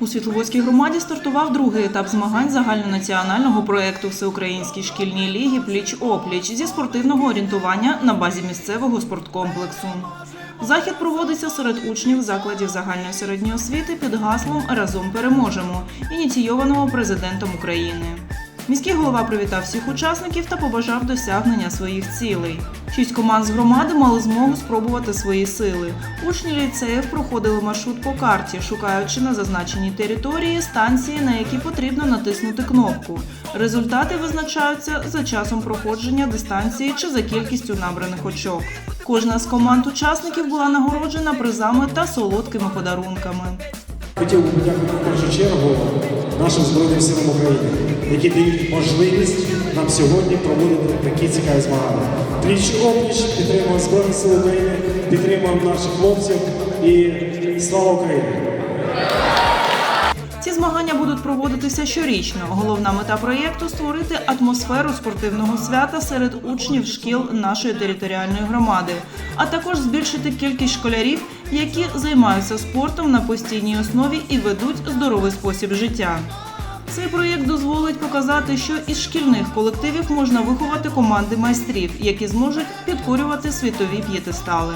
У Світловодській громаді стартував другий етап змагань загальнонаціонального проєкту Всеукраїнській шкільній ліги Пліч опліч зі спортивного орієнтування на базі місцевого спорткомплексу. Захід проводиться серед учнів закладів загальної середньої освіти під гаслом Разом переможемо, ініційованого президентом України. Міський голова привітав всіх учасників та побажав досягнення своїх цілей. Шість команд з громади мали змогу спробувати свої сили. Учні ліцеїв проходили маршрут по карті, шукаючи на зазначеній території станції, на які потрібно натиснути кнопку. Результати визначаються за часом проходження дистанції чи за кількістю набраних очок. Кожна з команд учасників була нагороджена призами та солодкими подарунками. Хотів би подякувати в першу чергу нашим Збройним силам України, які дають можливість нам сьогодні проводити такі цікаві змагання. Пліч опліч підтримуємо Збройні Сили України, підтримуємо наших хлопців і слава Україні! Проводитися щорічно. Головна мета проєкту створити атмосферу спортивного свята серед учнів шкіл нашої територіальної громади, а також збільшити кількість школярів, які займаються спортом на постійній основі і ведуть здоровий спосіб життя. Цей проєкт дозволить показати, що із шкільних колективів можна виховати команди майстрів, які зможуть підкорювати світові п'єтестали.